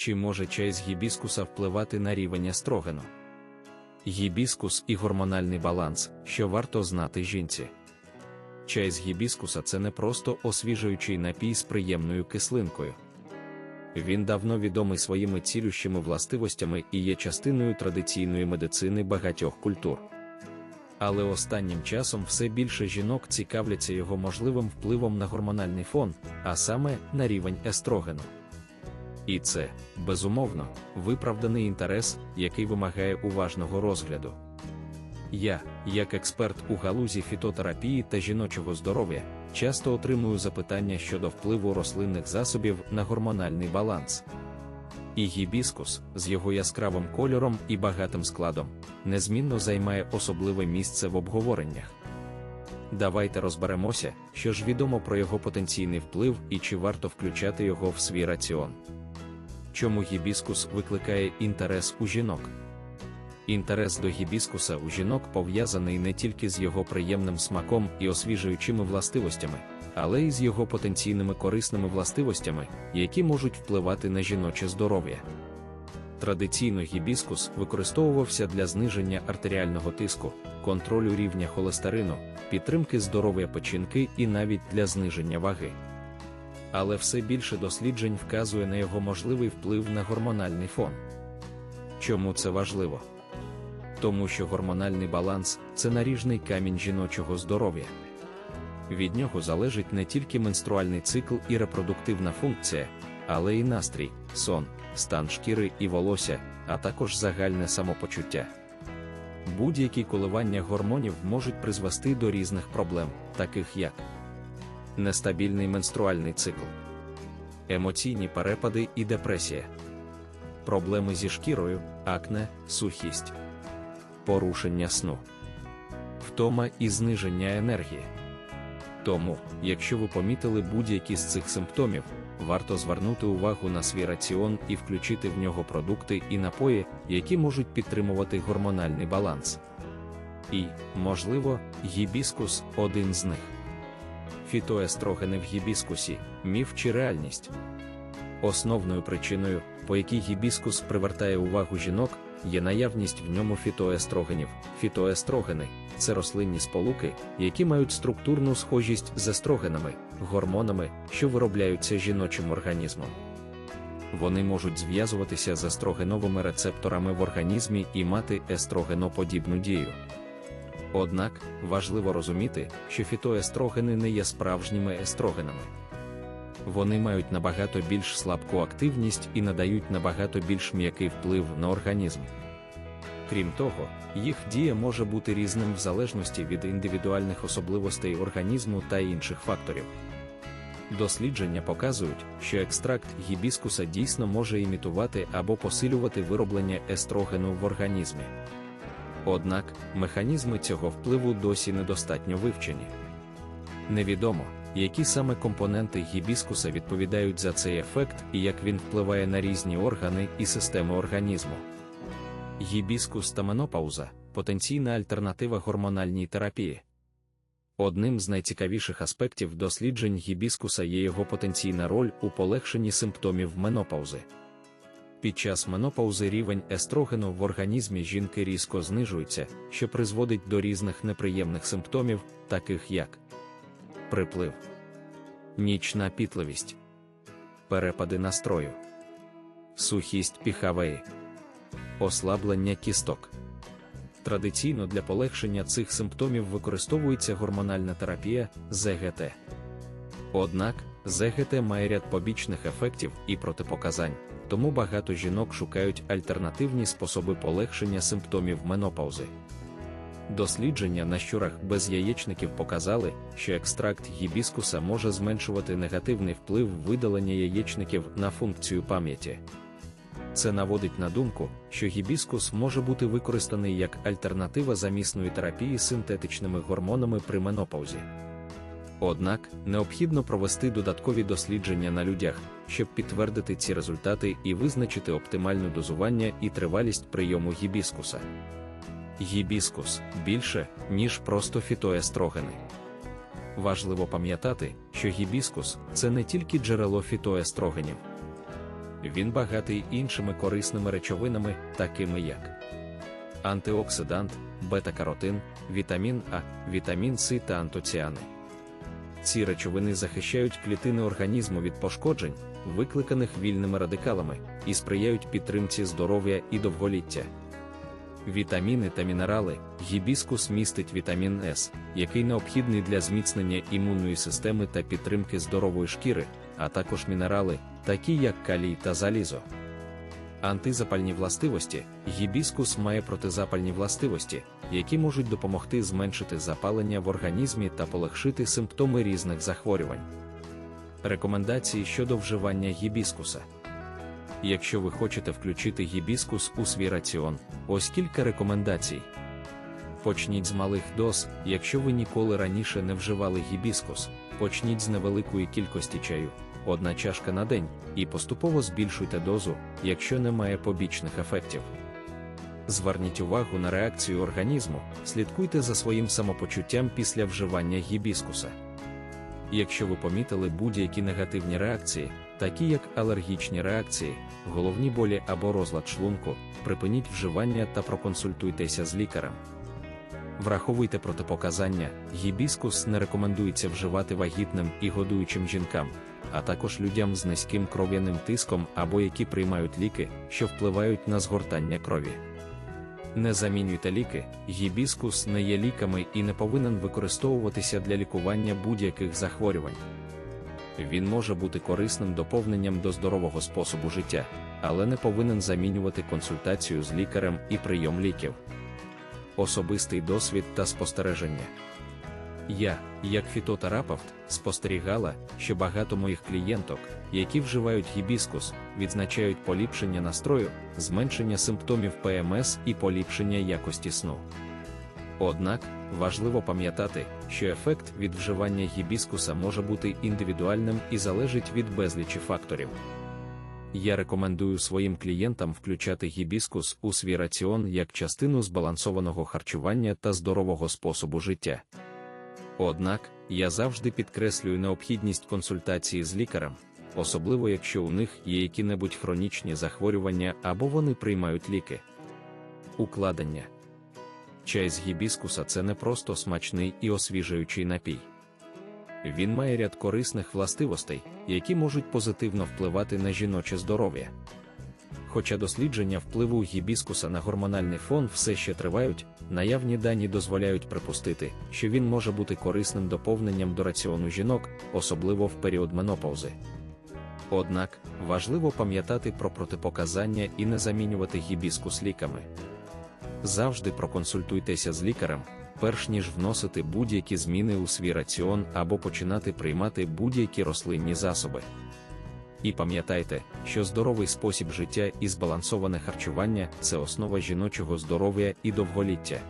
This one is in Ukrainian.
Чи може чай з гібіскуса впливати на рівень естрогену? Гібіскус і гормональний баланс, що варто знати жінці. Чай з гібіскуса це не просто освіжуючий напій з приємною кислинкою. Він давно відомий своїми цілющими властивостями і є частиною традиційної медицини багатьох культур. Але останнім часом все більше жінок цікавляться його можливим впливом на гормональний фон, а саме на рівень естрогену. І це, безумовно, виправданий інтерес, який вимагає уважного розгляду. Я, як експерт у галузі фітотерапії та жіночого здоров'я, часто отримую запитання щодо впливу рослинних засобів на гормональний баланс. І гібіскус, з його яскравим кольором і багатим складом, незмінно займає особливе місце в обговореннях. Давайте розберемося, що ж відомо про його потенційний вплив і чи варто включати його в свій раціон. Чому гібіскус викликає інтерес у жінок? Інтерес до гібіскуса у жінок пов'язаний не тільки з його приємним смаком і освіжуючими властивостями, але й з його потенційними корисними властивостями, які можуть впливати на жіноче здоров'я. Традиційно гібіскус використовувався для зниження артеріального тиску, контролю рівня холестерину, підтримки здоров'я печінки і навіть для зниження ваги. Але все більше досліджень вказує на його можливий вплив на гормональний фон. Чому це важливо? Тому що гормональний баланс це наріжний камінь жіночого здоров'я. Від нього залежить не тільки менструальний цикл і репродуктивна функція, але й настрій, сон, стан шкіри і волосся, а також загальне самопочуття. Будь-які коливання гормонів можуть призвести до різних проблем, таких як нестабільний менструальний цикл, емоційні перепади і депресія, проблеми зі шкірою, акне, сухість, порушення сну, втома і зниження енергії. Тому, якщо ви помітили будь-які з цих симптомів, варто звернути увагу на свій раціон і включити в нього продукти і напої, які можуть підтримувати гормональний баланс. І, можливо, гібіскус один з них. Фітоестрогени в гібіскусі міф чи реальність. Основною причиною, по якій гібіскус привертає увагу жінок, є наявність в ньому фітоестрогенів. Фітоестрогени це рослинні сполуки, які мають структурну схожість з естрогенами, гормонами, що виробляються жіночим організмом. Вони можуть зв'язуватися з естрогеновими рецепторами в організмі і мати естрогеноподібну дію. Однак важливо розуміти, що фітоестрогени не є справжніми естрогенами. Вони мають набагато більш слабку активність і надають набагато більш м'який вплив на організм. Крім того, їх дія може бути різним в залежності від індивідуальних особливостей організму та інших факторів. Дослідження показують, що екстракт гібіскуса дійсно може імітувати або посилювати вироблення естрогену в організмі. Однак механізми цього впливу досі недостатньо вивчені. Невідомо, які саме компоненти гібіскуса відповідають за цей ефект і як він впливає на різні органи і системи організму. Гібіскус та менопауза потенційна альтернатива гормональній терапії. Одним з найцікавіших аспектів досліджень гібіскуса є його потенційна роль у полегшенні симптомів менопаузи. Під час менопаузи рівень естрогену в організмі жінки різко знижується, що призводить до різних неприємних симптомів, таких як приплив, нічна пітливість, перепади настрою, сухість піхавеї, ослаблення кісток. Традиційно для полегшення цих симптомів використовується гормональна терапія ЗГТ. Однак, ЗГТ має ряд побічних ефектів і протипоказань, тому багато жінок шукають альтернативні способи полегшення симптомів менопаузи. Дослідження на щурах без яєчників показали, що екстракт гібіскуса може зменшувати негативний вплив видалення яєчників на функцію пам'яті. Це наводить на думку, що гібіскус може бути використаний як альтернатива замісної терапії синтетичними гормонами при менопаузі. Однак необхідно провести додаткові дослідження на людях, щоб підтвердити ці результати і визначити оптимальне дозування і тривалість прийому гібіскуса. Гібіскус більше, ніж просто фітоестрогени. Важливо пам'ятати, що гібіскус це не тільки джерело фітоестрогенів. Він багатий іншими корисними речовинами, такими як антиоксидант, бета-каротин, вітамін А, вітамін С та антоціани. Ці речовини захищають клітини організму від пошкоджень, викликаних вільними радикалами, і сприяють підтримці здоров'я і довголіття. Вітаміни та мінерали гібіскус містить вітамін С, який необхідний для зміцнення імунної системи та підтримки здорової шкіри, а також мінерали, такі як калій та залізо. Антизапальні властивості гібіскус має протизапальні властивості, які можуть допомогти зменшити запалення в організмі та полегшити симптоми різних захворювань. Рекомендації щодо вживання гібіскуса. Якщо ви хочете включити гібіскус у свій раціон, ось кілька рекомендацій. Почніть з малих доз, якщо ви ніколи раніше не вживали гібіскус, почніть з невеликої кількості чаю, одна чашка на день, і поступово збільшуйте дозу, якщо немає побічних ефектів. Зверніть увагу на реакцію організму, слідкуйте за своїм самопочуттям після вживання гібіскуса. Якщо ви помітили будь-які негативні реакції, такі як алергічні реакції, головні болі або розлад шлунку, припиніть вживання та проконсультуйтеся з лікарем. Враховуйте протипоказання, гібіскус не рекомендується вживати вагітним і годуючим жінкам, а також людям з низьким кров'яним тиском або які приймають ліки, що впливають на згортання крові. Не замінюйте ліки, гібіскус не є ліками і не повинен використовуватися для лікування будь-яких захворювань. Він може бути корисним доповненням до здорового способу життя, але не повинен замінювати консультацію з лікарем і прийом ліків. Особистий досвід та спостереження. Я, як фітотерапевт, спостерігала, що багато моїх клієнток, які вживають гібіскус, відзначають поліпшення настрою, зменшення симптомів ПМС і поліпшення якості сну. Однак важливо пам'ятати, що ефект від вживання гібіскуса може бути індивідуальним і залежить від безлічі факторів. Я рекомендую своїм клієнтам включати гібіскус у свій раціон як частину збалансованого харчування та здорового способу життя. Однак, я завжди підкреслюю необхідність консультації з лікарем, особливо якщо у них є які-небудь хронічні захворювання або вони приймають ліки. Укладення Чай з гібіскуса це не просто смачний і освіжуючий напій. Він має ряд корисних властивостей, які можуть позитивно впливати на жіноче здоров'я. Хоча дослідження впливу гібіскуса на гормональний фон все ще тривають, наявні дані дозволяють припустити, що він може бути корисним доповненням до раціону жінок, особливо в період менопаузи. Однак важливо пам'ятати про протипоказання і не замінювати гібіскус ліками. Завжди проконсультуйтеся з лікарем, перш ніж вносити будь-які зміни у свій раціон або починати приймати будь-які рослинні засоби. І пам'ятайте, що здоровий спосіб життя і збалансоване харчування це основа жіночого здоров'я і довголіття.